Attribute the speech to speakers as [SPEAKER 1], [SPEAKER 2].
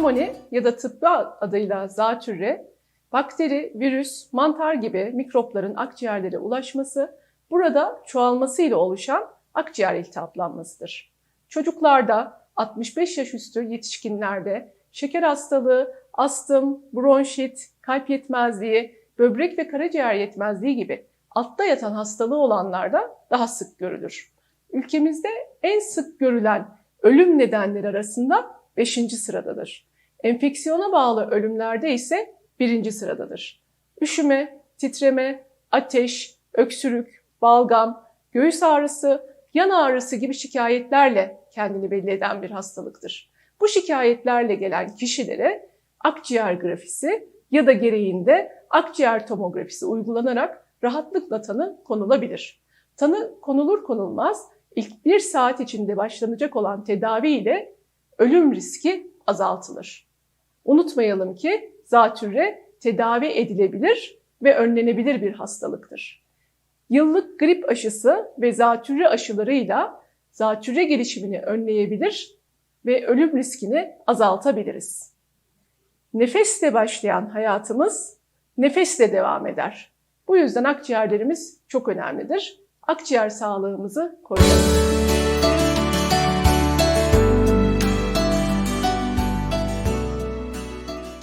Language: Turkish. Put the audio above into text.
[SPEAKER 1] Pnömoni ya da tıbbi adıyla zatürre, bakteri, virüs, mantar gibi mikropların akciğerlere ulaşması, burada çoğalmasıyla oluşan akciğer iltihaplanmasıdır. Çocuklarda, 65 yaş üstü yetişkinlerde şeker hastalığı, astım, bronşit, kalp yetmezliği, böbrek ve karaciğer yetmezliği gibi altta yatan hastalığı olanlarda daha sık görülür. Ülkemizde en sık görülen ölüm nedenleri arasında 5. sıradadır. Enfeksiyona bağlı ölümlerde ise 1. sıradadır. Üşüme, titreme, ateş, öksürük, balgam, göğüs ağrısı, yan ağrısı gibi şikayetlerle kendini belli eden bir hastalıktır. Bu şikayetlerle gelen kişilere akciğer grafisi ya da gereğinde akciğer tomografisi uygulanarak rahatlıkla tanı konulabilir. Tanı konulur konulmaz ilk bir saat içinde başlanacak olan tedavi ile ölüm riski azaltılır. Unutmayalım ki zatürre tedavi edilebilir ve önlenebilir bir hastalıktır. Yıllık grip aşısı ve zatürre aşılarıyla zatürre gelişimini önleyebilir ve ölüm riskini azaltabiliriz. Nefesle başlayan hayatımız nefesle devam eder. Bu yüzden akciğerlerimiz çok önemlidir. Akciğer sağlığımızı koruyalım.